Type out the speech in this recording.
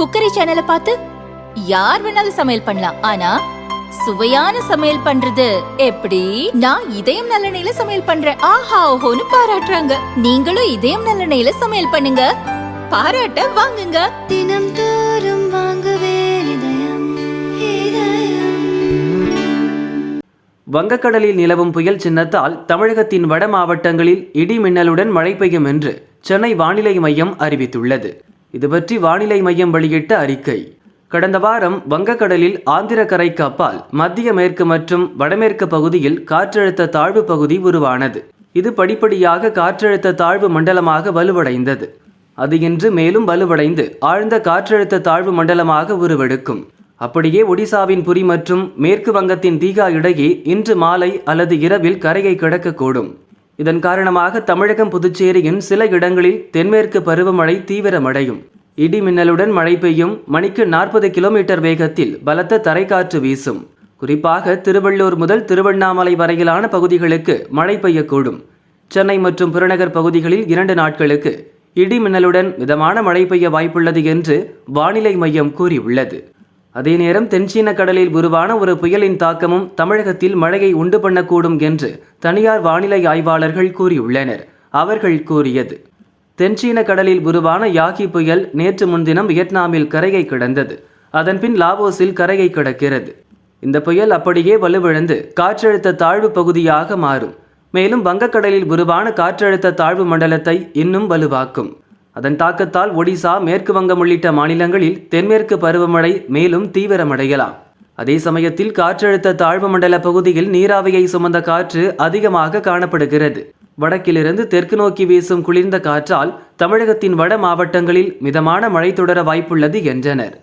Cookery சேனலை பார்த்து யார் வேணாலும் சமையல் பண்ணலாம். ஆனா சுவையான சமையல் பண்றது எப்படி? நான் இதயம் நல்லெண்ணெயில சமையல் பண்றேன். ஆஹா ஓஹோன்னு பாராட்டுறாங்க. நீங்களும் இதயம் நல்லெண்ணெயில சமையல் பண்ணுங்க. பாராட்ட வாங்குங்க. தினம் தோறும் வாங்குவே இதயம் இதயம். வங்கக்கடலில் நிலவும் புயல் சின்னத்தால் தமிழகத்தின் வட மாவட்டங்களில் இடி மின்னலுடன் மழை பெய்யும் என்று சென்னை வானிலை மையம் அறிவித்துள்ளது. இது பற்றி வானிலை மையம் வெளியிட்ட அறிக்கை. கடந்த வாரம் வங்கக்கடலில் ஆந்திர கரைக்கு அப்பால் மத்திய மேற்கு மற்றும் வடமேற்கு பகுதியில் காற்றழுத்த தாழ்வு பகுதி உருவானது. இது படிப்படியாக காற்றழுத்த தாழ்வு மண்டலமாக வலுவடைந்தது. அது இன்று மேலும் வலுவடைந்து ஆழ்ந்த காற்றழுத்த தாழ்வு மண்டலமாக உருவெடுக்கும். அப்படியே ஒடிசாவின் புரி மற்றும் மேற்கு வங்கத்தின் தீகா இடையே இன்று மாலை அல்லது இரவில் கரையை கிடக்கக்கூடும். இதன் காரணமாக தமிழகம் புதுச்சேரியின் சில இடங்களில் தென்மேற்கு பருவமழை தீவிரமடையும். இடி மின்னலுடன் மழை பெய்யும். மணிக்கு நாற்பது கிலோமீட்டர் வேகத்தில் பலத்த தரைக்காற்று வீசும். குறிப்பாக திருவள்ளூர் முதல் திருவண்ணாமலை வரையிலான பகுதிகளுக்கு மழை பெய்யக்கூடும். சென்னை மற்றும் புறநகர் பகுதிகளில் இரண்டு நாட்களுக்கு இடி மின்னலுடன் மிதமான மழை பெய்ய வாய்ப்புள்ளது என்று வானிலை மையம் கூறியுள்ளது. அதே நேரம் தென்சீன கடலில் உருவான ஒரு புயலின் தாக்கமும் தமிழகத்தில் மழையை உண்டு பண்ணக்கூடும் என்று தனியார் வானிலை ஆய்வாளர்கள் கூறியுள்ளனர். அவர்கள் கூறியது தென்சீன கடலில் உருவான யாகி புயல் நேற்று முன்தினம் வியட்நாமில் கரையை கிடந்தது. அதன்பின் லாவோஸில் கரையை கிடக்கிறது. இந்த புயல் அப்படியே வலுவிழந்து காற்றழுத்த தாழ்வு பகுதியாக மாறும். மேலும் வங்கக்கடலில் உருவான காற்றழுத்த தாழ்வு மண்டலத்தை இன்னும் வலுவாக்கும். அதன் தாக்கத்தால் ஒடிசா மேற்கு வங்கம் உள்ளிட்ட மாநிலங்களில் தென்மேற்கு பருவமழை மேலும் தீவிரமடையலாம். அதே சமயத்தில் காற்றழுத்த தாழ்வு மண்டல பகுதியில் நீராவியை சுமந்த காற்று அதிகமாக காணப்படுகிறது. வடக்கிலிருந்து தெற்கு நோக்கி வீசும் குளிர்ந்த காற்றால் தமிழகத்தின் வட மாவட்டங்களில் மிதமான மழை தொடர வாய்ப்புள்ளது என்றனர்.